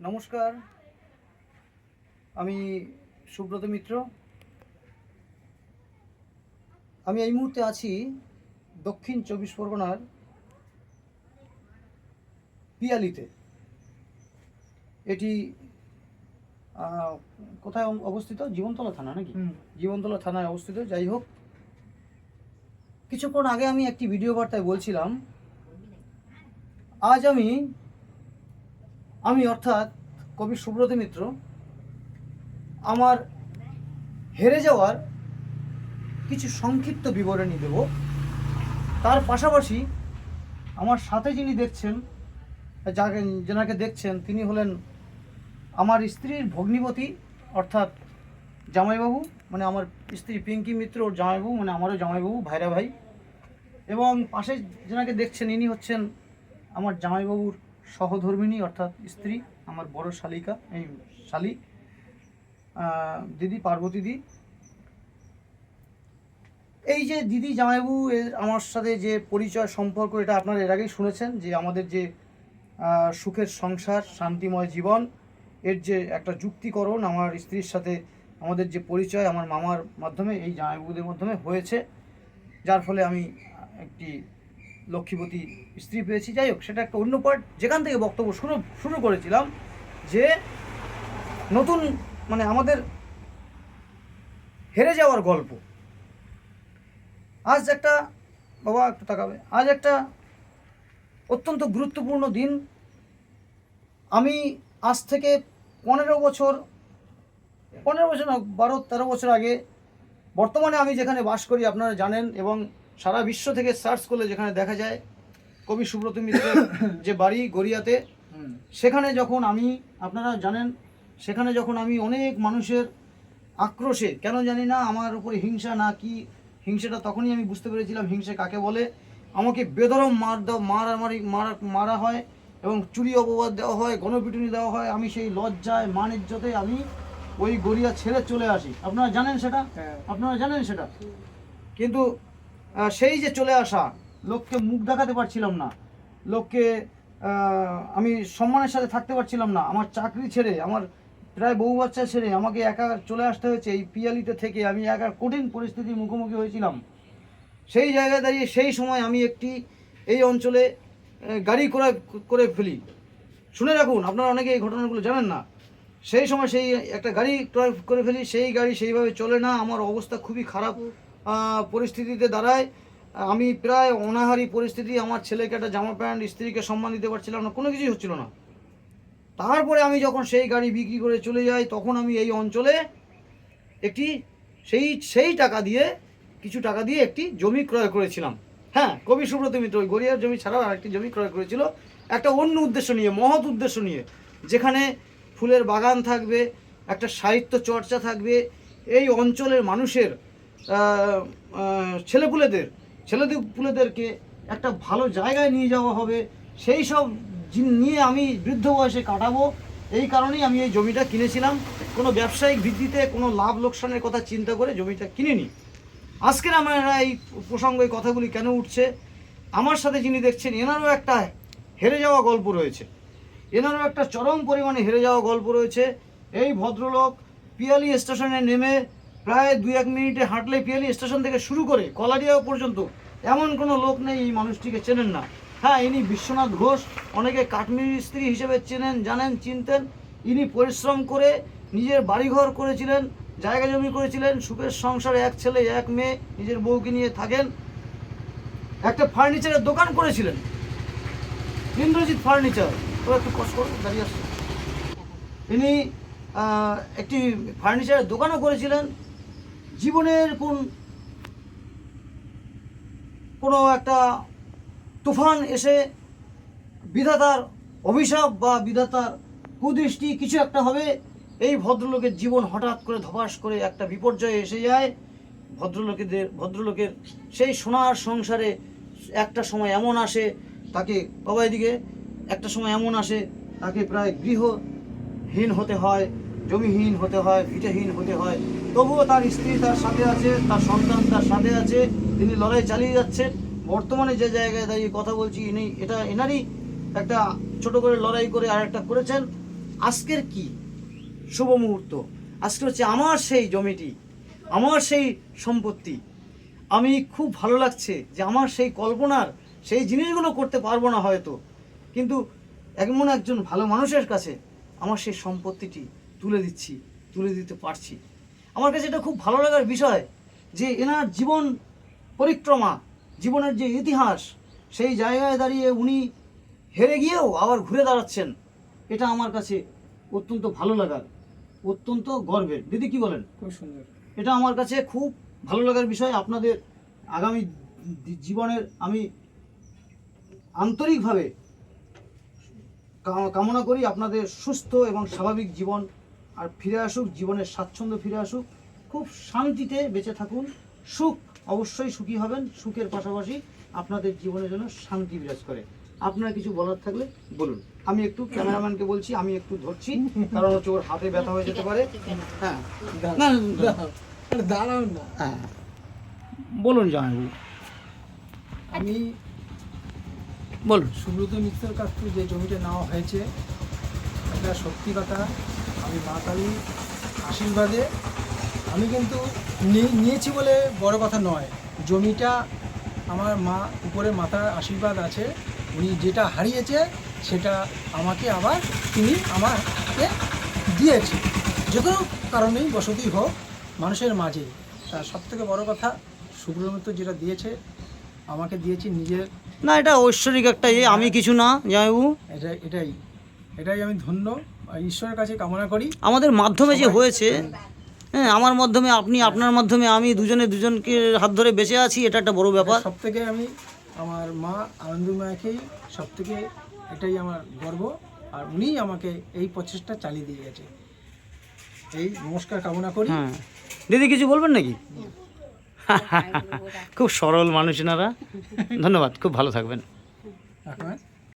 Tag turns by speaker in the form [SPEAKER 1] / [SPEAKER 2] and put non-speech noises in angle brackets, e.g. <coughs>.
[SPEAKER 1] নমস্কার। আমি সুব্রত মিত্র। আমি এই মুহূর্তে আছি দক্ষিণ চব্বিশ পরগনার পিয়ালিতে। এটি কোথায় অবস্থিত? জীবনতলা থানা নাকি? জীবনতলা থানায় অবস্থিত। যাই হোক কিছুক্ষণ আগে আমি একটি ভিডিও বার্তায় বলছিলাম আজ আমি আমি অর্থাৎ কবি সুব্রত মিত্র, আমার হেরে যাওয়ার কিছু সংক্ষিপ্ত বিবরণী দেব। তার পাশাপাশি আমার সাথে যিনি দেখছেন, যাকে, যেনাকে দেখছেন, তিনি হলেন আমার স্ত্রীর ভগ্নিপতি, অর্থাৎ জামাইবাবু মানে আমার স্ত্রী পিঙ্কি মিত্র, ওর জামাইবাবু মানে আমারও জামাইবাবু, ভাইরা ভাই। এবং পাশে যেনাকে দেখছেন, ইনি হচ্ছেন আমার জামাইবাবুর সহধর্মিণী অর্থাৎ স্ত্রী, আমার বড় শালিকা, এই শালি দিদি পার্বতী দি। এই যে দিদি জামাইবাবু এর আমার সাথে যে পরিচয়, সম্পর্ক, এটা আপনারা এর আগেই শুনেছেন যে আমাদের যে সুখের সংসার, শান্তিময় জীবন, এর যে একটা যুক্তিকরণ আমার স্ত্রীর সাথে, আমাদের যে পরিচয় আমার মামার মাধ্যমে, এই জামাইবাবুদের মাধ্যমে হয়েছে। যার ফলে আমি একটি লক্ষ্মীপতি স্ত্রী পেয়েছি। যাই হোক, সেটা একটা অন্য পার্ট যেখান থেকে বক্তব্য শুরু শুরু করেছিলাম যে নতুন মানে আমাদের হেরে যাওয়ার গল্প। আজ একটা, বাবা একটু তাকাবে, আজ একটা অত্যন্ত গুরুত্বপূর্ণ দিন। আমি আজ থেকে পনেরো বছর পনেরো বছর বারো তেরো বছর আগে বর্তমানে আমি যেখানে বাস করি, আপনারা জানেন, এবং সারা বিশ্ব থেকে সার্চ করলে যেখানে দেখা যায় কবি সুব্রত মিত্রের <coughs> যে বাড়ি গড়িয়াতে সেখানে যখন আমি আপনারা জানেন সেখানে যখন আমি অনেক মানুষের আক্রোশে কেন জানি না আমার উপরে হিংসা না কি হিংসাটা তখনই আমি বুঝতে পেরেছিলাম হিংসা কাকে বলে আমাকে বেদরম মার দাও মারামারি মারা মারা হয় এবং চুরি অপবাদ দেওয়া হয় গণপিটুনি দেওয়া হয় আমি সেই লজ্জায় মান ইজ্জতে আমি ওই গড়িয়া ছেড়ে চলে আসি। আপনারা জানেন সেটা? আপনারা জানেন সেটা? কিন্তু সেই যে চলে আসা, লোককে মুখ দেখাতে পারছিলাম না। লোককে আমি সম্মানের সাথে থাকতে পারছিলাম না। আমার চাকরি ছেড়ে, আমার প্রায় বহু বাচ্চা ছেড়ে আমাকে একা চলে আসতে হয়েছে। এই পিয়ালিতে থেকে আমি একা কঠিন পরিস্থিতির মুখোমুখি হয়েছিলাম। সেই জায়গায় দাঁড়িয়ে সেই সময় আমি একটি, এই অঞ্চলে গাড়ি করে করে ফেলি। শুনে রাখুন, আপনারা অনেকে এই ঘটনাগুলো জানেন না। সেই সময় সেই একটা গাড়ি ক্রয় করে ফেলি। সেই গাড়ি সেইভাবে চলে না। আমার অবস্থা খুবই খারাপ। পরিস্থিতিতে দাঁড়ায়। আমি প্রায় অনাহারি পরিস্থিতি, আমার ছেলেকে একটা জামা প্যান্ট, স্ত্রীকে সম্মান দিতে পারছিলাম না, কোনো কিছুই হচ্ছিল না। তারপরে আমি যখন সেই গাড়ি বিক্রি করে চলে যাই, তখন আমি এই অঞ্চলে একটি সেই সেই টাকা দিয়ে, কিছু টাকা দিয়ে একটি জমি ক্রয় করেছিলাম। হ্যাঁ কবি সুব্রত মিত্র, ওই গড়িয়ার জমি ছাড়াও আরেকটি জমি ক্রয় করেছিল। একটা অন্য উদ্দেশ্য নিয়ে, মহৎ উদ্দেশ্য নিয়ে, যেখানে ফুলের বাগান থাকবে, একটা সাহিত্য চর্চা থাকবে। এই অঞ্চলের মানুষের ছেলেপুলেদের, ছেলেপুলেদেরকে একটা ভালো জায়গায় নিয়ে যাওয়া হবে। সেই সব নিয়ে আমি বৃদ্ধ বয়সে কাটাবো। এই কারণেই আমি এই জমিটা কিনেছিলাম। কোনো ব্যবসায়িক ভিত্তিতে কোনো লাভ লোকসানের কথা চিন্তা করে জমিটা কিনিনি। আজকের আমার এই প্রসঙ্গে, এই কথাগুলি কেন উঠছে? আমার সাথে যিনি দেখছেন, এনারও একটা হেরে যাওয়া গল্প রয়েছে। এনারও একটা চরম পরিমাণে হেরে যাওয়া গল্প রয়েছে। এই ভদ্রলোক পিয়ালি স্টেশনে নেমে প্রায় দুই এক মিনিটে হাঁটলে পিয়ালি স্টেশন থেকে শুরু করে কলারিয়া পর্যন্ত এমন কোনো লোক নেই এই মানুষটিকে চেনেন না। হ্যাঁ ইনি বিশ্বনাথ ঘোষ অনেকে কাশ্মীর স্ত্রী হিসেবে চেনেন জানেন চিনতেন। ইনি পরিশ্রম করে নিজের বাড়িঘর করেছিলেন জায়গা জমি করেছিলেন সুখের সংসারে এক ছেলে এক মেয়ে নিজের বউকে নিয়ে থাকেন। একটা ফার্নিচারের দোকান করেছিলেন। ইন্দ্রজিৎ ফার্নিচার। তো একটু কষ্ট করো দাঁড়িয়ে আসছে আহ, একটি ফার্নিচারের দোকানও করেছিলেন জীবনের কোন, কোনো একটা তুফান এসে বিধাতার অভিশাপ বা বিধাতার কুদৃষ্টি কিছু একটা হবে, এই ভদ্রলোকের জীবন হঠাৎ করে ধপাস করে একটা বিপর্যয়ে এসে যায়। ভদ্রলোকেদের, ভদ্রলোকের সেই সোনার সংসারে একটা সময় এমন আসে, তাকে বাবা এদিকে একটা সময় এমন আসে, তাকে প্রায় গৃহহীন হতে হয়। জমিহীন হতে হয়, ভিটেহীন হতে হয়। তবুও তার স্ত্রী তার সাথে আছে, তার সন্তান তার সাথে আছে, তিনি লড়াই চালিয়ে যাচ্ছেন। বর্তমানে যে জায়গায় দাঁড়িয়ে কথা বলছি, ইনি, এটা এনারই একটা ছোট করে লড়াই করে আর একটা করেছেন। আজকের কি? শুভ মুহূর্ত। আজকে হচ্ছে আমার সেই জমিটি, আমার সেই সম্পত্তি। আমি খুব ভালো লাগছে যে আমার সেই কল্পনার, সেই জিনিসগুলো করতে পারব না হয়তো। কিন্তু এমন একজন ভালো মানুষের কাছে আমার সেই সম্পত্তিটি তুলে দিচ্ছি তুলে দিতে পারছি। আমার কাছে এটা খুব ভালো লাগার বিষয় যে এনার জীবন পরিক্রমা জীবনের যে ইতিহাস সেই জায়গায় দাঁড়িয়ে উনি হেরে গিয়েও আবার ঘুরে দাঁড়াচ্ছেন। এটা আমার কাছে অত্যন্ত ভালো লাগার অত্যন্ত গর্বের। দিদি কি বলেন?
[SPEAKER 2] খুব সুন্দর।
[SPEAKER 1] এটা আমার কাছে খুব ভালো লাগার বিষয়। আপনাদের আগামী জীবনের আমি আন্তরিকভাবে কামনা করি আপনাদের সুস্থ এবং স্বাভাবিক জীবন আর ফিরে আসুক জীবনের স্বাচ্ছন্দ্য ফিরে আসুক খুব শান্তিতে বেঁচে থাকুন। সুখ অবশ্যই সুখী হবেন সুখের পাশাপাশি আপনাদের জীবনের জন্য শান্তি বিরাজ করে। আপনার কিছু বলার থাকলে বলুন। আমি একটু ক্যামেরাম্যানকে বলছি আমি একটু ধরছি কারণ হচ্ছে ওর হাতে ব্যথা হয়ে যেতে পারে। হ্যাঁ। না,
[SPEAKER 2] দাঁড়াও। না।
[SPEAKER 1] হ্যাঁ। বলুন জামাইবাবু।
[SPEAKER 2] আমি
[SPEAKER 1] বলুন।
[SPEAKER 2] সুব্রত মিত্রের কাছ থেকে যে জমিটা নেওয়া হয়েছে এটা সত্যি কথা আমি মা কালী আশীর্বাদে। আমি কিন্তু নিয়ে- নিয়েছি বলে বড় কথা নয়। জমিটা আমার মা উপরে মাতার আশীর্বাদ আছে। উনি যেটা হারিয়েছে সেটা আমাকে আবার তিনি আমাকে দিয়েছে। যে কোনো কারণেই বসতি হোক মানুষের মাঝে। তার সব থেকে বড় কথা সুব্রত মিত্র যেটা দিয়েছে আমাকে দিয়েছে নিজের
[SPEAKER 1] না এটা ঐশ্বরিক একটা ইয়ে আমি কিছু না জামাইবাবু
[SPEAKER 2] এটা এটাই। এটাই আমি ধন্য। ঈশ্বরের কাছে কামনা করি।
[SPEAKER 1] আমাদের মাধ্যমে যে হয়েছে হ্যাঁ আমার মাধ্যমে আপনি আপনার মাধ্যমে আমি দুজনে দুজনকে হাত ধরে বেঁচে আছি এটা একটা বড় ব্যাপার।
[SPEAKER 2] সব থেকে আমি আমার মা আনন্দময়াকেই সব থেকে এটাই আমার গর্ব আর উনিই আমাকে এই প্রচেষ্টা চালিয়ে দিয়ে গেছে। এই নমস্কার কামনা করি।
[SPEAKER 1] হ্যাঁ। দিদি কিছু বলবেন নাকি? খুব সরল মানুষ এনারা। ধন্যবাদ খুব ভালো থাকবেন।